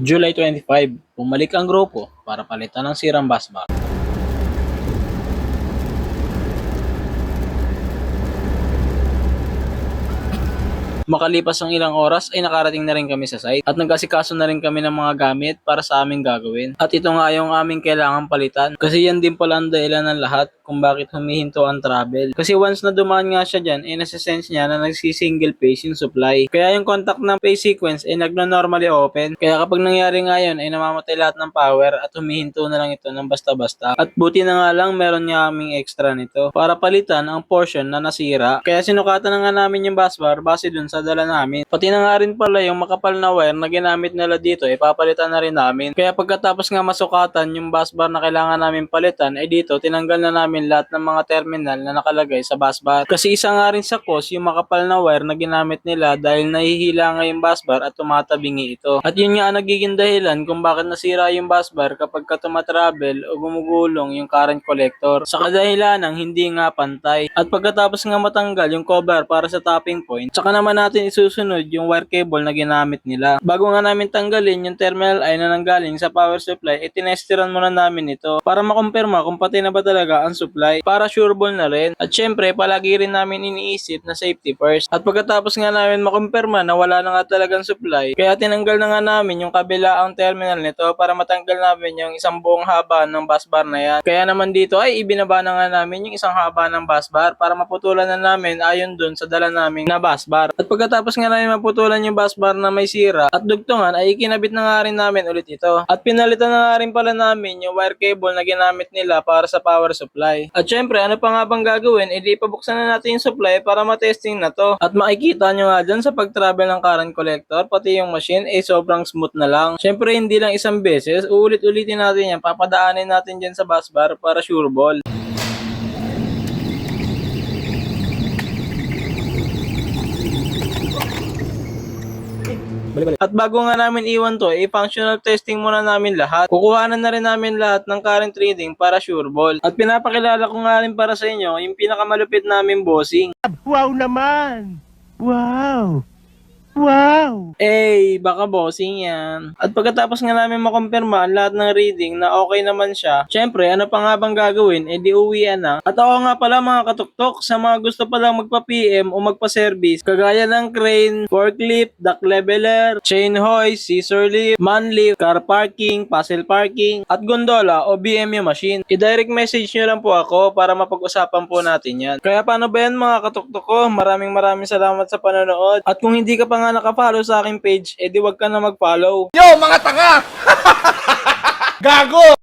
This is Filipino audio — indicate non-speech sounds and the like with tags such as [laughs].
July 25, bumalik ang grupo para palitan ng sirang busbar. Makalipas ang ilang oras ay nakarating na rin kami sa site at nagkasikaso na rin kami ng mga gamit para sa aming gagawin. At ito nga yung aming kailangan palitan kasi yan din pala ang dahilan ng lahat kung bakit humihinto ang travel. Kasi once na dumaan nga siya dyan, ay nasa-sense niya na nagsi-single phase yung supply. Kaya yung contact ng phase sequence ay nagno-normally open. Kaya kapag nangyari nga yun, ay namamatay lahat ng power at humihinto na lang ito ng basta-basta. At buti na nga lang meron nga kaming extra nito para palitan ang portion na nasira. Kaya sinukatan na nga namin yung busbar base dun sa dala namin. Pati na nga rin pala yung makapal na wire na ginamit nila dito, ay papalitan na rin namin. Kaya pagkatapos nga masukatan yung busbar na kailangan namin palitan, ay dito tinanggal na namin lahat ng mga terminal na nakalagay sa busbar. Kasi isa nga rin sa cause yung makapal na wire na ginamit nila dahil nahihila nga yung busbar at tumatabingi ito. At yun nga ang nagiging dahilan kung bakit nasira yung busbar kapag ka tumatravel o gumugulong yung current collector. Sa kadahilan ng hindi nga pantay. At pagkatapos nga matanggal yung cover para sa tapping point, saka naman natin isusunod yung wire cable na ginamit nila. Bago nga namin tanggalin yung terminal ay na nanggaling sa power supply, itinestiran muna namin ito para makumpirma kung pati na ba talaga ang supply para sureball na rin. At syempre, palagi rin namin iniisip na safety first. At pagkatapos nga namin makumpirma na wala na nga talagang supply, kaya tinanggal na nga namin yung kabila ang terminal nito para matanggal namin yung isang buong haba ng bus bar na yan. Kaya naman dito ay ibinaba na nga namin yung isang haba ng bus bar para maputulan na namin ayon dun sa dala naming na bus bar. At pagkatapos nga namin maputulan yung bus bar na may sira at dugtungan ay ikinabit na nga rin namin ulit ito. At pinalitan na nga rin pala namin yung wire cable na ginamit nila para sa power supply. At syempre, ano pa nga bang gagawin? E di pabuksan na natin yung supply para matesting na to. At makikita nyo nga dyan sa pag-travel ng current collector, pati yung machine ay sobrang smooth na lang. Syempre, hindi lang isang beses, uulit-ulitin natin yan, papadaanin natin dyan sa bus bar para sure ball. At bago nga namin iwan to, i-functional testing muna namin lahat. Kukuhanan na rin namin lahat ng current reading para sure ball. At pinapakilala ko nga rin para sa inyo yung pinakamalupit namin bossing. Wow naman! Wow! Wow! Eh, baka bossing yan. At pagkatapos nga namin makumpirma ang lahat ng reading na okay naman siya, syempre, ano pa nga bang gagawin? Eh di uwian na. At ako nga pala mga katuktok, sa mga gusto palang magpa-PM o magpa-service, kagaya ng crane, forklift, dock leveler, chain hoist, scissor lift, man lift, car parking, puzzle parking, at gondola o BMU machine. I-direct message nyo lang po ako para mapag-usapan po natin yan. Kaya paano ba yan mga katuktok ko? Maraming maraming salamat sa panonood. At kung hindi ka pa nga nakafollow sa aking page, edi wag ka na mag-follow. Yo, mga tanga! [laughs] Gago!